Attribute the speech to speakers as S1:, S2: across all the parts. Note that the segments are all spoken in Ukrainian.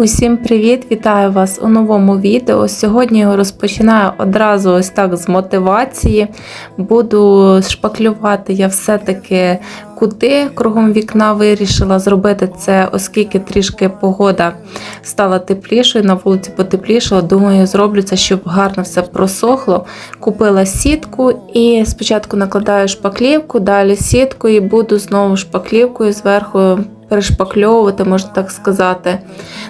S1: Усім привіт! Вітаю вас у новому відео. Сьогодні я розпочинаю одразу ось так з мотивації. Буду шпаклювати я все-таки кути кругом вікна вирішила зробити це, оскільки трішки погода стала теплішою, на вулиці потеплішало. Думаю, зроблю це, щоб гарно все просохло. Купила сітку і спочатку накладаю шпаклівку, далі сітку і буду знову шпаклівкою зверху перешпакльовувати, можна так сказати.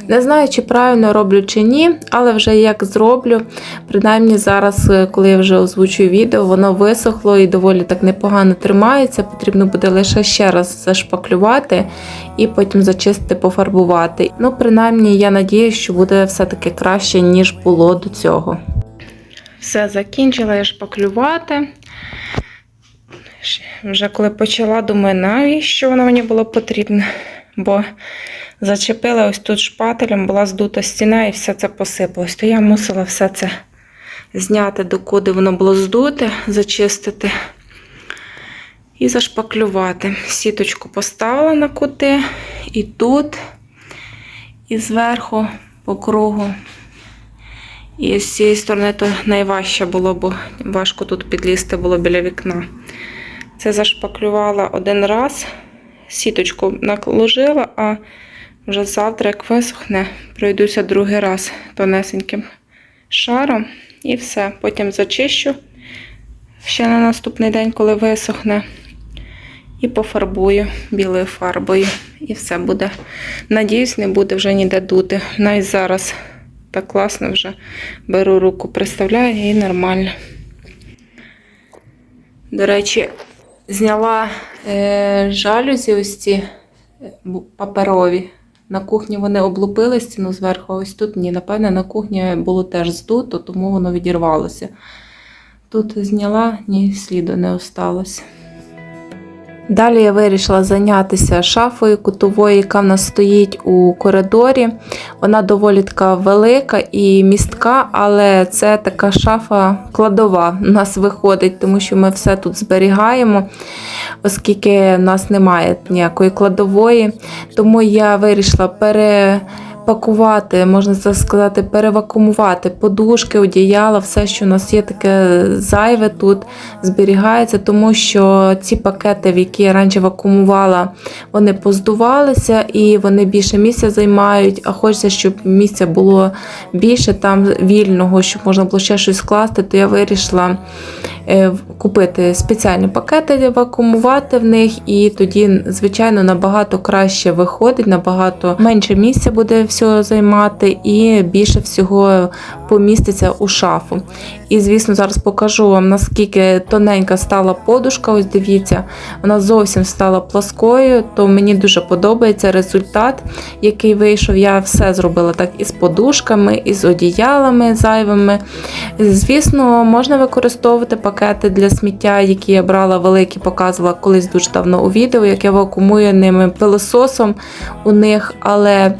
S1: Не знаю, чи правильно роблю чи ні, але вже як зроблю. Принаймні зараз, е, коли я вже озвучую відео, воно висохло і доволі так непогано тримається. Потрібно буде лише ще раз зашпаклювати і потім зачистити, пофарбувати. Ну, принаймні, я надію, що буде все-таки краще, ніж було до цього. Все, закінчила я шпаклювати. Вже коли почала, думаю, навіщо воно мені було потрібно? Бо зачепила ось тут шпателем, була здута стіна і все це посипалось. То я мусила все це зняти, докуди воно було здуте, зачистити і зашпаклювати. Сіточку поставила на кути і тут, і зверху по кругу. І з цієї сторони то найважче було, бо важко тут підлізти було біля вікна. Це зашпаклювала один раз, сіточку наложила, а вже завтра, як висохне, пройдуся другий раз тонесеньким шаром і все. Потім зачищу ще на наступний день, коли висохне, і пофарбую білою фарбою. І все буде. Надіюсь, не буде вже ніде дути. Навіть зараз так класно вже беру руку, приставляю і нормально. До речі, Зняла е, жалюзі ось ці е, паперові. На кухні вони облупили стіну зверху, а ось тут ні. Напевне, на кухні було теж здуто, тому воно відірвалося. Тут зняла, ні сліду не осталось. Далі я вирішила зайнятися шафою кутовою, яка в нас стоїть у коридорі. Вона доволі така велика і містка, але це така шафа кладова у нас виходить, тому що ми все тут зберігаємо, оскільки в нас немає ніякої кладової. Тому я вирішила пере пакувати, можна так сказати, перевакумувати подушки, одіяла, все, що у нас є, таке зайве тут зберігається, тому що ці пакети, в які я раніше вакуумувала, вони поздувалися і вони більше місця займають. А хочеться, щоб місця було більше там вільного, щоб можна було ще щось скласти, то я вирішила. Е, купити спеціальні пакети, вакуумувати в них, і тоді, звичайно, набагато краще виходить, набагато менше місця буде всього займати, і більше всього поміститься у шафу. І, звісно, зараз покажу вам, наскільки тоненька стала подушка. Ось дивіться, вона зовсім стала плоскою, то мені дуже подобається результат, який вийшов. Я все зробила так і з подушками, і з одіялами зайвими. Звісно, можна використовувати пакети для сміття, які я брала великі, показувала колись дуже давно у відео, як я вакуумую ними пилососом у них, але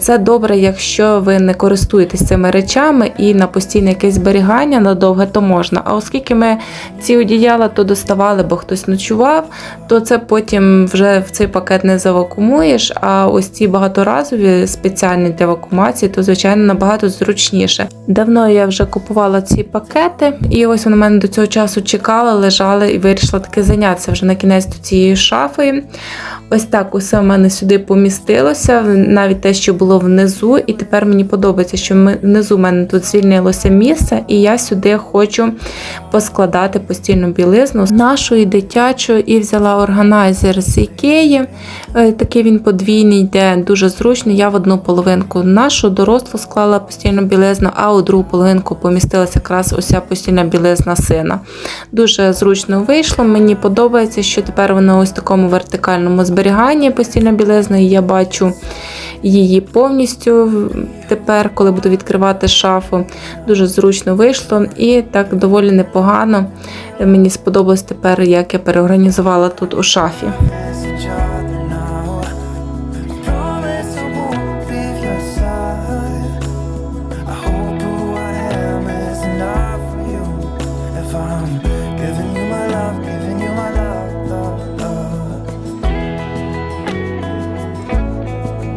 S1: це добре, якщо ви не користуєтесь цими речами і на постійне якесь зберігання надовге, то можна. А оскільки ми ці одіяла то доставали, бо хтось ночував, то це потім вже в цей пакет не завакумуєш. А ось ці багаторазові спеціальні для вакуумації, то, звичайно, набагато зручніше. Давно я вже купувала ці пакети, і ось вони мене до цього часу чекали, лежали і вирішила таки зайнятися вже на кінець цією шафою. Ось так усе в мене сюди помістилося, навіть те, що було внизу, і тепер мені подобається, що внизу в мене тут звільнилося місце, і я сюди хочу поскладати постільну білизну нашу і дитячу, і взяла органайзер з Ікеї. Е, такий він подвійний, йде дуже зручний. Я в одну половинку нашу дорослу склала постільну білизну, а у другу половинку помістилася якраз уся постільна білизна сина. Дуже зручно вийшло. Мені подобається, що тепер воно ось в такому вертикальному зберіганні постільна білизна, і я бачу її повністю тепер, коли буду відкривати шафу. Дуже зручно вийшло і так доволі непогано. Мені сподобалось тепер, як я переорганізувала тут у шафі.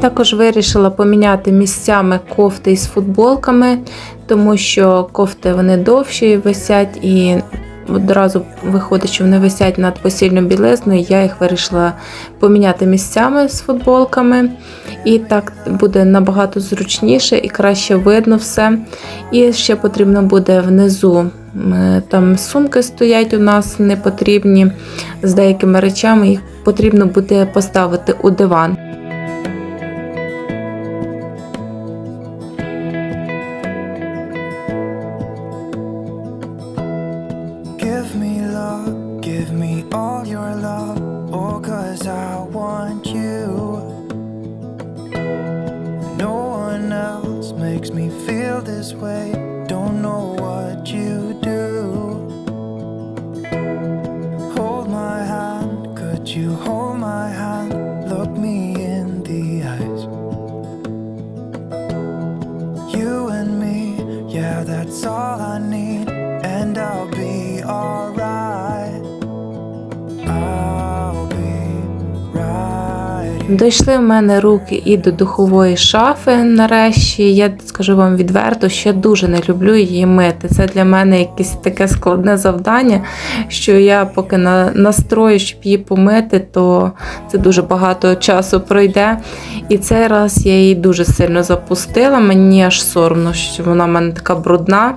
S1: Також вирішила поміняти місцями кофти із футболками, тому що кофти вони довші висять і одразу виходить, що вони висять над постільною білизною. Я їх вирішила поміняти місцями з футболками. І так буде набагато зручніше і краще видно все. І ще потрібно буде внизу. Там сумки стоять у нас непотрібні з деякими речами. Їх потрібно буде поставити у диван.
S2: Give me love, give me all your love. Oh, cause I want you. No one else makes me feel this way.
S1: Дійшли в мене руки і до духової шафи. Нарешті я скажу вам відверто, що я дуже не люблю її мити. Це для мене якесь таке складне завдання, що я поки на настрою, щоб її помити, то це дуже багато часу пройде. І цей раз я її дуже сильно запустила. Мені аж соромно, що вона в мене така брудна.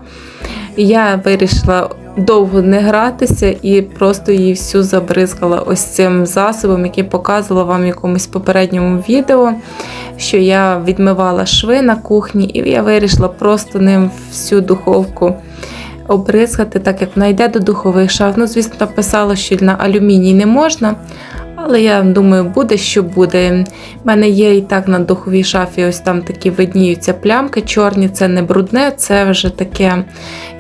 S1: І Я вирішила довго не гратися і просто її всю забризкала ось цим засобом, який показувала вам в якомусь попередньому відео, що я відмивала шви на кухні, і я вирішила просто ним всю духовку обризкати, так як вона йде до духових шаф. Ну, звісно, написала, що на алюміній не можна. Але я думаю, буде, що буде. У мене є і так на духовій шафі, ось там такі видніються плямки чорні, це не брудне, це вже таке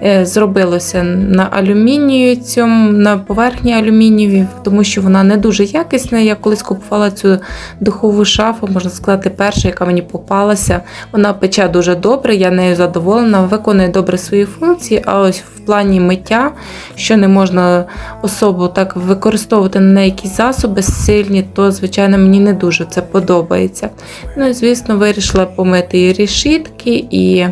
S1: е, зробилося на алюмінію цьому, на поверхні алюмінієві, тому що вона не дуже якісна. Я колись купувала цю духову шафу, можна сказати, перша, яка мені попалася. Вона пече дуже добре, я нею задоволена, виконує добре свої функції, а ось в плані миття, що не можна особо так використовувати на якісь засоби сильні, то, звичайно, мені не дуже це подобається. Ну і, звісно, вирішила помити і решітки, і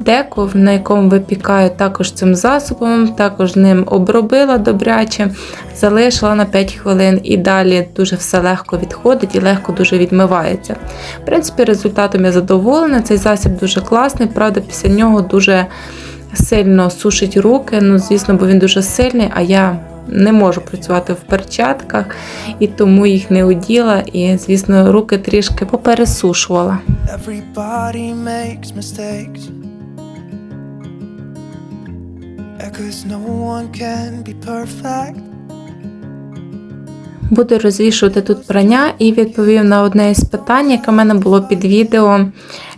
S1: деко, на якому випікаю також цим засобом, також ним обробила добряче, залишила на 5 хвилин і далі дуже все легко відходить і легко дуже відмивається. В принципі, результатом я задоволена. Цей засіб дуже класний, правда, після нього дуже сильно сушить руки. Ну, звісно, бо він дуже сильний, а я не можу працювати в перчатках і тому їх не оділа. І, звісно, руки трішки попересушувала. Буду розвішувати тут прання і відповів на одне із питань, яке в мене було під відео.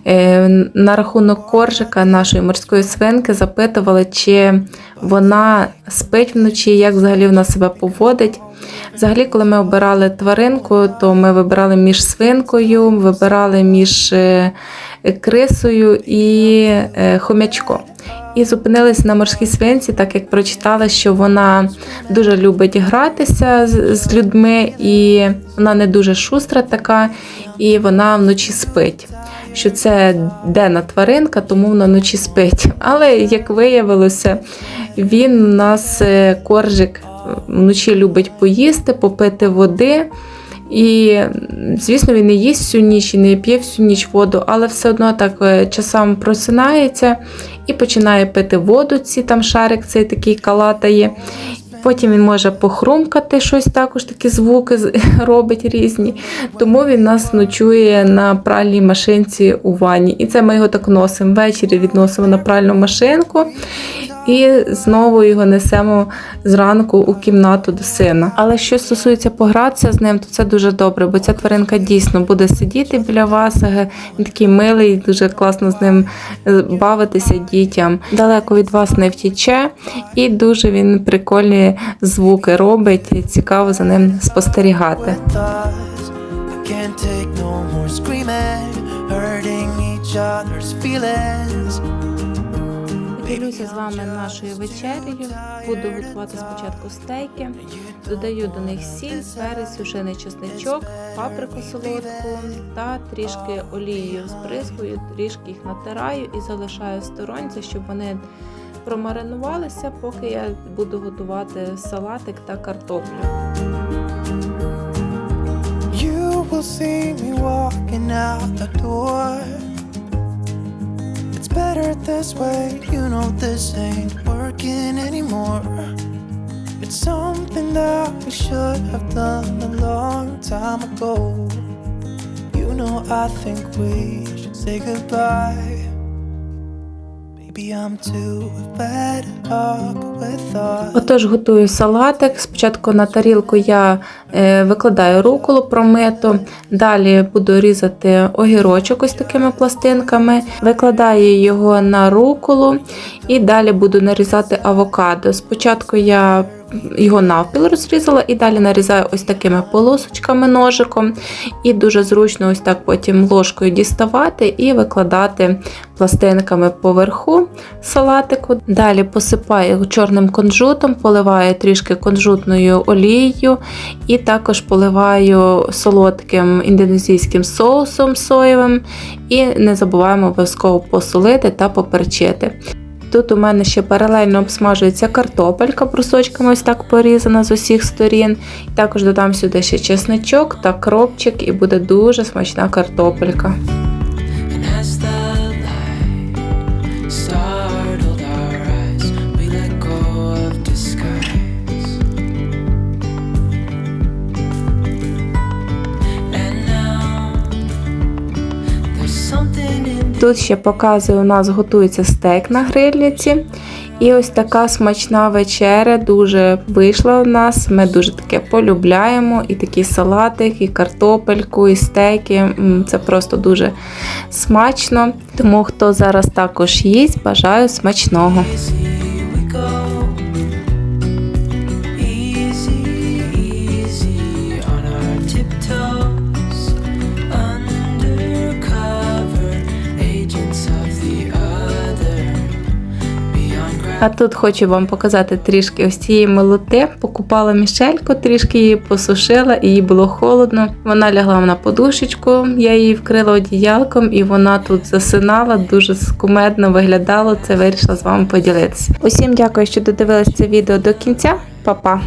S1: Е, На рахунок коржика нашої морської свинки запитували, чи вона спить вночі, як взагалі вона себе поводить. Взагалі, коли ми обирали тваринку, то ми вибирали між свинкою, вибирали між е, крисою і е, хомячком. І зупинились на морській свинці, так як прочитала, що вона дуже любить гратися з, з людьми, і вона не дуже шустра така, і вона вночі спить. Що це денна тваринка, тому вона вночі спить. Але як виявилося, він у нас е, коржик вночі любить поїсти, попити води. І, звісно, він не їсть всю ніч і не п'є всю ніч воду, але все одно так е, часом просинається і починає пити воду. Ці там шарик цей такий калатає. Потім він може похрумкати щось також, такі звуки робить різні. Тому він нас ночує на пральній машинці у ванні. І це ми його так носимо. Ввечері відносимо на пральну машинку і знову його несемо зранку у кімнату до сина. Але що стосується погратися з ним, то це дуже добре, бо ця тваринка дійсно буде сидіти біля вас. Він такий милий, дуже класно з ним е, бавитися дітям. Далеко від вас не втіче, і дуже він прикольні звуки робить. Цікаво за ним спостерігати.
S2: Can't take no more screaming, hurting each other's feelings.
S1: Поділюся з вами нашою вечерею. Буду готувати спочатку стейки. Додаю до них сіль, перець, сушений чесничок, паприку солодку та трішки олією збризгую, трішки їх натираю і залишаю сторонці, щоб вони промаринувалися, поки я буду готувати салатик та картоплю.
S2: You will see me walking out the door. Better this way, you know this ain't working anymore. It's something that we should have done a long time ago. You know, I think we should say goodbye.
S1: Отож, готую салатик. Спочатку на тарілку я е, викладаю руколу промиту, далі буду різати огірочок ось такими пластинками, викладаю його на руколу і далі буду нарізати авокадо. Спочатку я його навпіл розрізала і далі нарізаю ось такими полосочками ножиком. І дуже зручно ось так потім ложкою діставати і викладати пластинками поверху салатику. Далі посипаю його чорним кунжутом, поливаю трішки кунжутною олією і також поливаю солодким індонезійським соусом соєвим. І не забуваємо обов'язково посолити та поперчити. Тут у мене ще паралельно обсмажується картопелька брусочками, ось так порізана з усіх сторін. І також додам сюди ще чесничок та кропчик, і буде дуже смачна картопелька. Тут ще показую, у нас готується стейк на грильниці. І ось така смачна вечеря дуже вийшла у нас. Ми дуже таке полюбляємо. І такі салатик, і картопельку, і стейки. Це просто дуже смачно. Тому хто зараз також їсть, бажаю смачного. А тут хочу вам показати трішки ось цієї молоти. Покупала мішельку, трішки її посушила, їй було холодно. Вона лягла на подушечку, я її вкрила одіялком, і вона тут засинала, дуже скумедно виглядало. Це вирішила з вами поділитися. Усім дякую, що додивились це відео до кінця. Па-па!